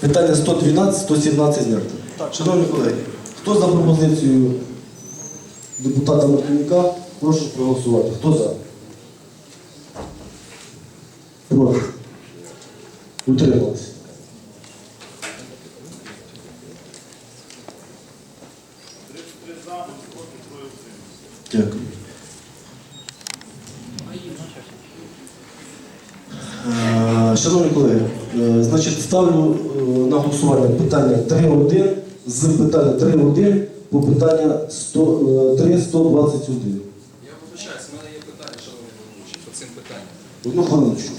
Питання 112, 117 знято. Шановні колеги, хто за пропозицію депутата Мартинюка, прошу проголосувати. Хто за? Проти. Утрималися. Дякую. Шановні колеги, е, значить, ставлю е, на голосування питання 3.1 з питання 3.1 по питання 100, е, 3.121. Я вибачаюсь, у мене є питання, головуючий, по цим питанням. Одну хвилиночку.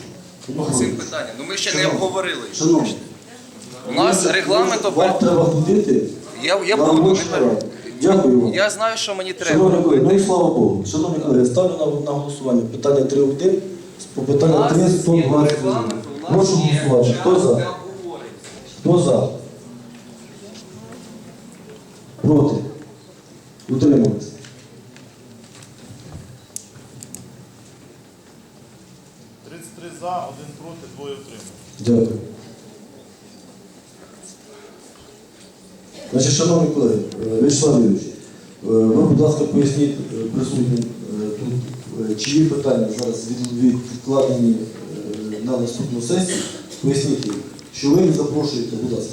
Одну По цим хвилиночку. питанням. Ну ми ще не Шановні, обговорили. їх. Шановні, У нас регламент вам обговорює. треба ходити. Я, я на буду. робочу не раду. Дякую вам. Я знаю, що мені треба Шановні колеги, ну і слава Богу. Шановні колеги, ставлю на, на голосування питання 3.1 по У питанню нас згідно 3.121. регламенту, у нас Прошу голосувати. Хто за? Хто за? Проти? Утримались? За, один проти, двоє утримали. Дякую. Значить, шановні колеги, е, Вячеслав Юрійович, е, ви, будь ласка, поясніть е, присутнім тут, чиї питання зараз від- від- відкладені на наступну сесію. Поясніть їм, що ви їх запрошуєте, будь ласка.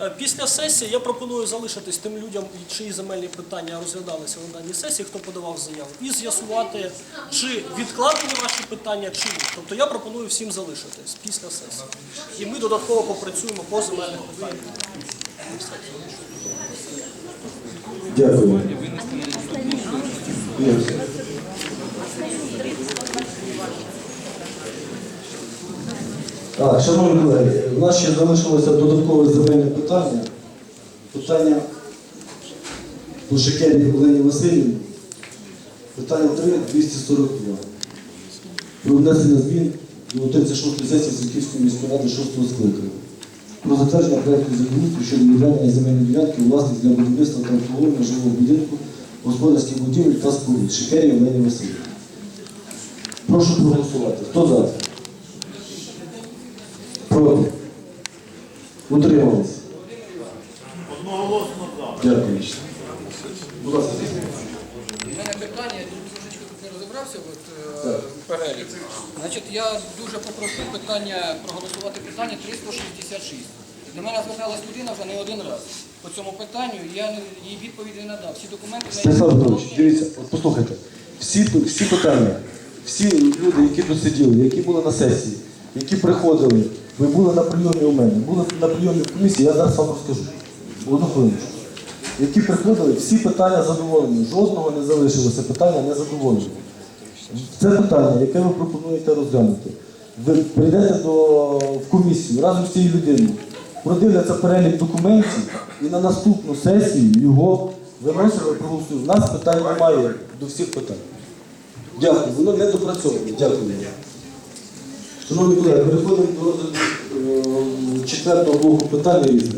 Е, Після сесії я пропоную залишитись тим людям, чиї земельні питання розглядалися на даній сесії, хто подавав заяву, і з'ясувати, чи відкладені ваші питання, чи ні. Тобто я пропоную всім залишитись після сесії. І ми додатково попрацюємо по земельних питаннях. Дякую. Так, шановні колеги, у нас ще залишилося додаткове земельне питання. Питання до Шекелі Олені Васильівні. Питання 3, 242. Про внесення змін до 36 сесії Зінківської міської ради 6 скликання. Про затвердження проєкту землеустрою щодо відведення земельної ділянки у власність для будівництва та обслуговування жилого будинку, господарських будівель та споруд. Шикері Олені Васильівні. Прошу проголосувати. Хто за? Проти? Утримались? Одноголосно за. Дякую. Будь ласка. У мене питання, я тут трошечки тут не розібрався от, е, перелік. Значить, я дуже попросив питання проголосувати питання 366. До мене зверталась людина вже не один раз по цьому питанню, і я не- їй відповіді не надав. Всі документи неї Станіслав Петрович, дивіться, от послухайте, всі, всі питання, всі люди, які тут сиділи, які були на сесії, які приходили, ви були на прийомі у мене, були на прийомі в комісії, я зараз вам розкажу. Одну хвилиночку. Які приходили, всі питання задоволені. Жодного не залишилося питання не задоволені. Це питання, яке ви пропонуєте розглянути. Ви прийдете до, в комісію разом з цією людиною, продивляться перелік документів і на наступну сесію його виносили проголосують. У нас питань немає до всіх питань. Дякую, воно не допрацьоване. Дякую. Шановні колеги, переходимо до е, четвертого блоку питання різних.